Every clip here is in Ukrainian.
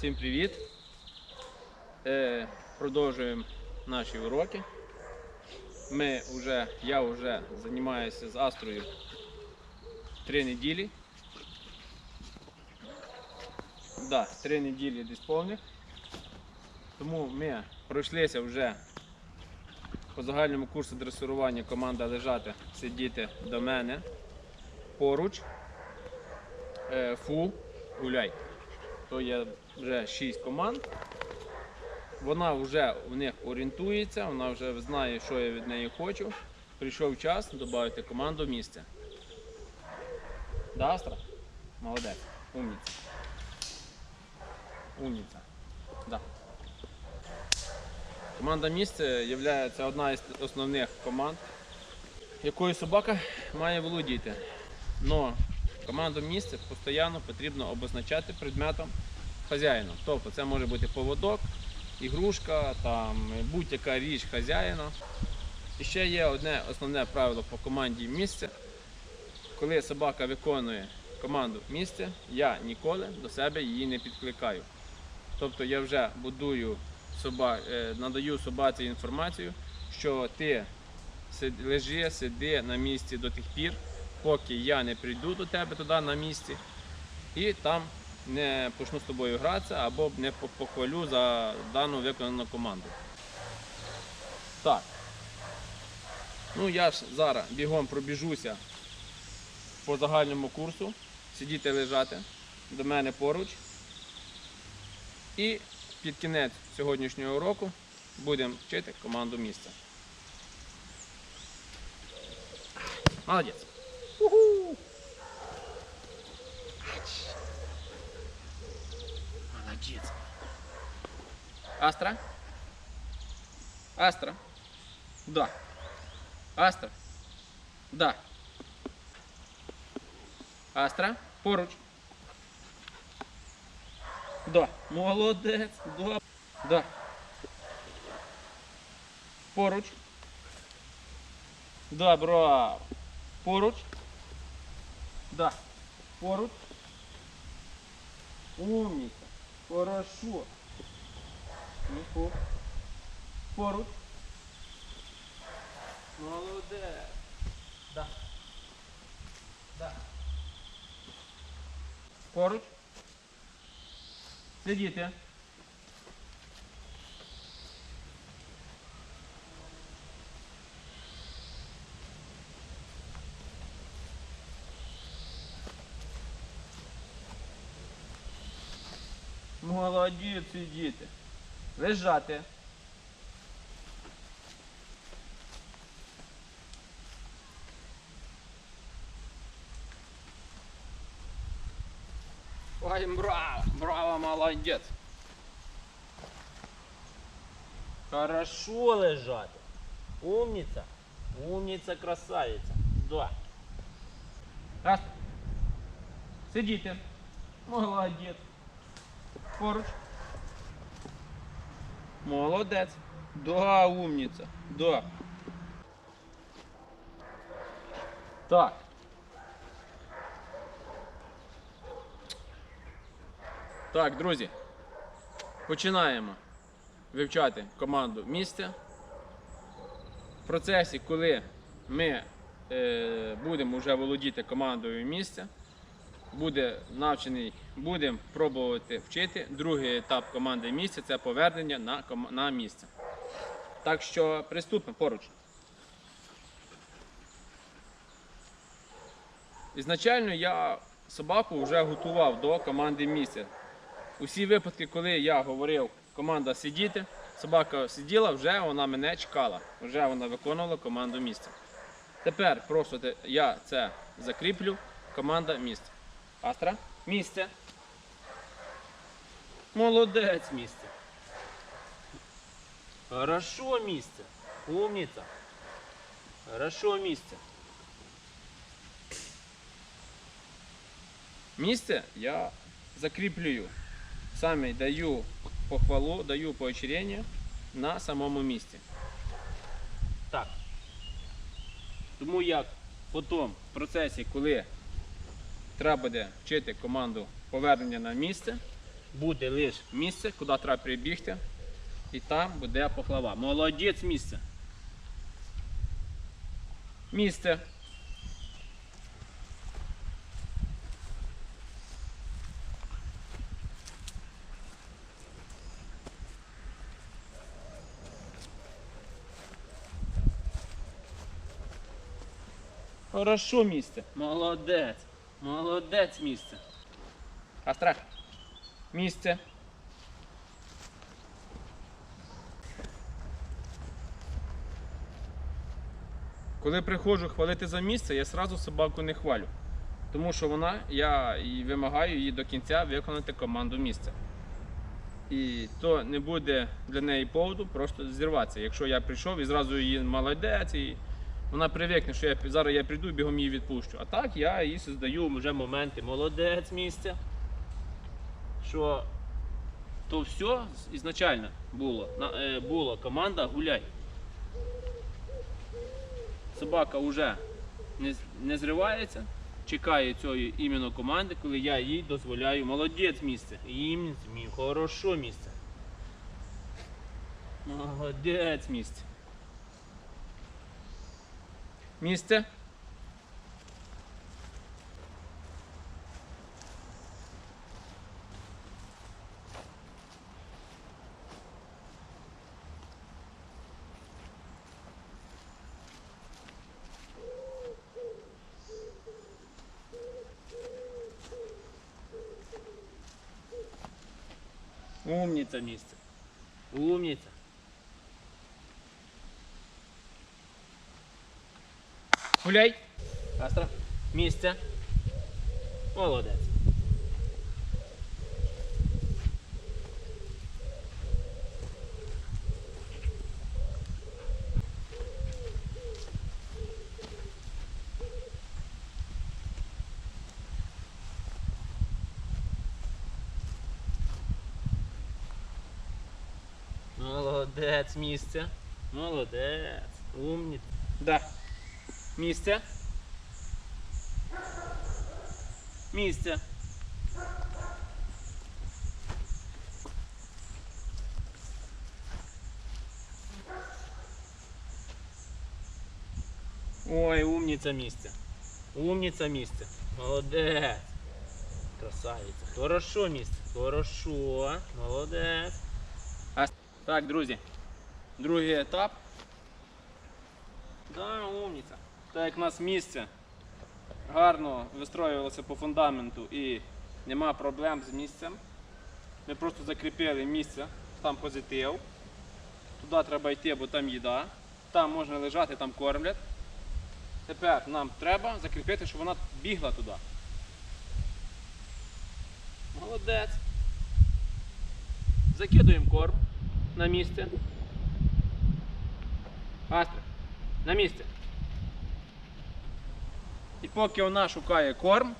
Всім привіт! Е, продовжуємо наші уроки. Ми вже, я вже займаюся з Астрою три неділі. Да, три неділі десь повних. Тому ми пройшлися вже по загальному курсу дресирування команда лежати, сидіти до мене поруч. Е, фу, гуляй. То є вже 6 команд. Вона вже в них орієнтується, вона вже знає, що я від неї хочу. Прийшов час додати команду в місце. Да? Молодець. Умніця. Умніця. Да. Команда місце є одна із основних команд, якою собака має володіти. Но команду місце постійно потрібно обозначати предметом хазяїна. Тобто це може бути поводок, ігрушка, будь-яка річ хазяїна. І ще є одне основне правило по команді місце. Коли собака виконує команду місце, я ніколи до себе її не підкликаю. Тобто я вже будую соба, е, надаю собаці інформацію, що ти лежи, сиди на місці до тих пір, поки я не прийду до тебе туди на місці, і там не почну з тобою гратися або не похвалю за дану виконану команду. Так. Ну я ж зараз бігом пробіжуся по загальному курсу, сидіти лежати до мене поруч. І під кінець сьогоднішнього уроку будемо вчити команду місця. Молодець. Уху! Молодець. Астра? Астра? Да. Астра? Да. Астра? Поруч. Да. Молодець. Да. Да. Поруч. Да, браво. Поруч. Да. Поруч. Умница. Хорошо. Ну, по- Поруч. Молодець. Да. Да. Поруч. Сидіти. Молодець сидіти. Лежати. Ой, браво, браво, молодець. Хорошо лежати. Умниця. Умниця, красавиця. Да. Раз. Сидіти. Молодець. Поруч. Молодець. Да, умниця. Да. Так. Так, друзі. Починаємо вивчати команду місця. В процесі, коли ми е, будемо вже володіти командою місця, буде навчений, будемо пробувати вчити. Другий етап команди місця це повернення на, на місце. Так що приступимо поруч. Ізначально я собаку вже готував до команди місця. Усі випадки, коли я говорив команда сидіти, собака сиділа, вже вона мене чекала, вже вона виконувала команду місця. Тепер просто я це закріплю. Команда місце. Астра? Місце. Молодець місце. Хорошо місце. Умниця. Хорошо місце. Місце я закріплюю. Саме даю похвалу, даю поощрення на самому місці. Так. Тому як потім в процесі, коли треба буде вчити команду повернення на місце, буде лише місце, куди треба прибігти, і там буде пахлава. молодець місце. Місце. Хорошо місце. Молодець. Молодець місце. Астра. Місце. Коли приходжу хвалити за місце, я сразу собаку не хвалю. Тому що вона, я і вимагаю її до кінця виконати команду місця. І то не буде для неї поводу просто зірватися. Якщо я прийшов і зразу її молодець, і вона привикне, що я зараз я прийду і бігом її відпущу. А так я її создаю Вже моменти. Молодець місце. Що то все ізначально було. Е, була команда гуляй. Собака вже не, не зривається, чекає цієї іменно команди, коли я їй дозволяю. Молодець місце. Мій, хорошо місце. Молодець місце. Місце. Умніця місце. Умніця. Гуляй. Астра. Місце. Молодець. Молодець, місце. Молодець. Умніця. Да. Місце. Місце. Ой, умніця місце. Умніця місце. Молодець. Красавиця. Хорошо місце. Хорошо. Молодець. Так, друзі. Другий етап. Да, умніця. Так як у нас місце гарно вистроювалося по фундаменту і нема проблем з місцем. Ми просто закріпили місце, там позитив. Туди треба йти, бо там їда. Там можна лежати, там кормлять. Тепер нам треба закріпити, щоб вона бігла туди. Молодець. Закидуємо корм на місце. Астра, на місце. І поки вона шукає корм,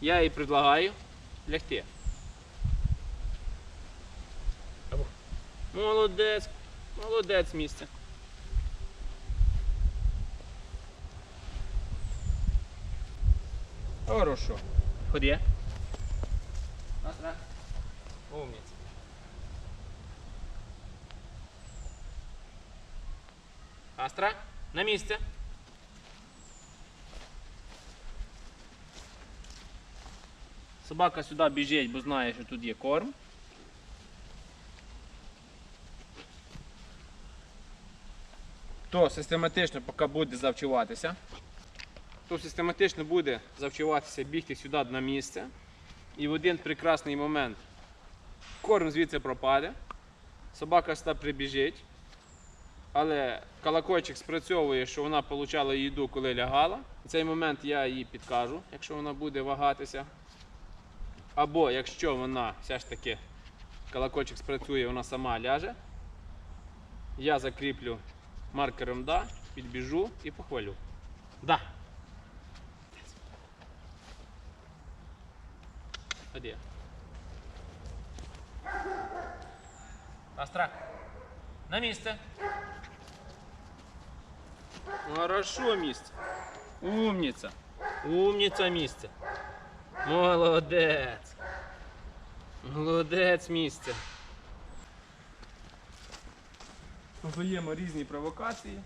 я їй предлагаю лягти. Молодець. Молодець місце. Хорошо. Ході. Астра. Умніця. Астра, на місце. Собака сюди біжить, бо знає, що тут є корм. То систематично, поки буде завчуватися, то систематично буде завчуватися бігти сюди на місце. І в один прекрасний момент корм звідси пропаде, собака сюди прибіжить, але колокольчик спрацьовує, що вона отримала їду, коли лягала. В цей момент я їй підкажу, якщо вона буде вагатися. Або якщо вона все ж таки колокольчик спрацює, вона сама ляже, я закріплю маркером да, підбіжу і похвалю. Да. Ході. Астра. На місце. Хорошо місце. Умніця. Умніця місце. Молодець. Молодець місце. Познаємо різні провокації.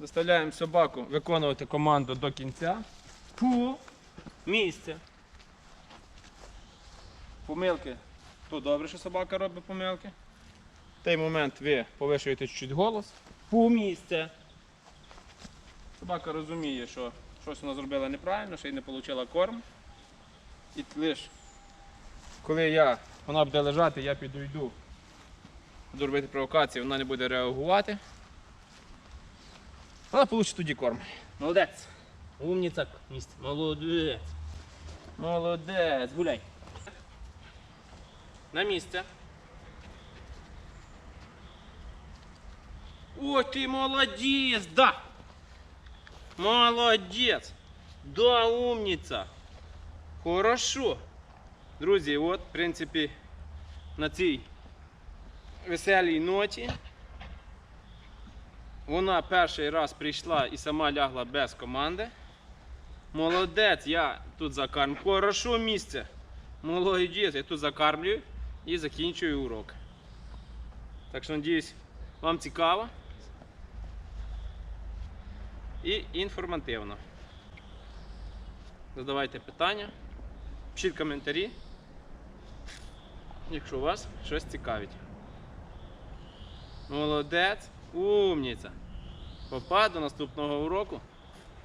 Заставляємо собаку виконувати команду до кінця. Фу. Місце. Помилки. То добре, що собака робить помилки. В той момент ви повишуєте чуть голос. Фу місце. Собака розуміє, що щось вона зробила неправильно, що й не отримала корм. І лише коли я, вона буде лежати, я підійду. Буду робити провокації, вона не буде реагувати. Вона получить тоді корм. Молодець. Умніця місце. Молодець. Молодець. Гуляй. На місце. Ой, ти молодець, да. Молодець. Да, умниця. Хорошо. Друзі, от, в принципі, на цій веселій ноті вона перший раз прийшла і сама лягла без команди. Молодець, я тут закарм. Хорошо місце. Молодець, я тут закармлюю і закінчую урок. Так що надіюсь, вам цікаво і інформативно. Задавайте питання, пишіть коментарі якщо вас щось цікавить. Молодець, умніця. Попа до наступного уроку.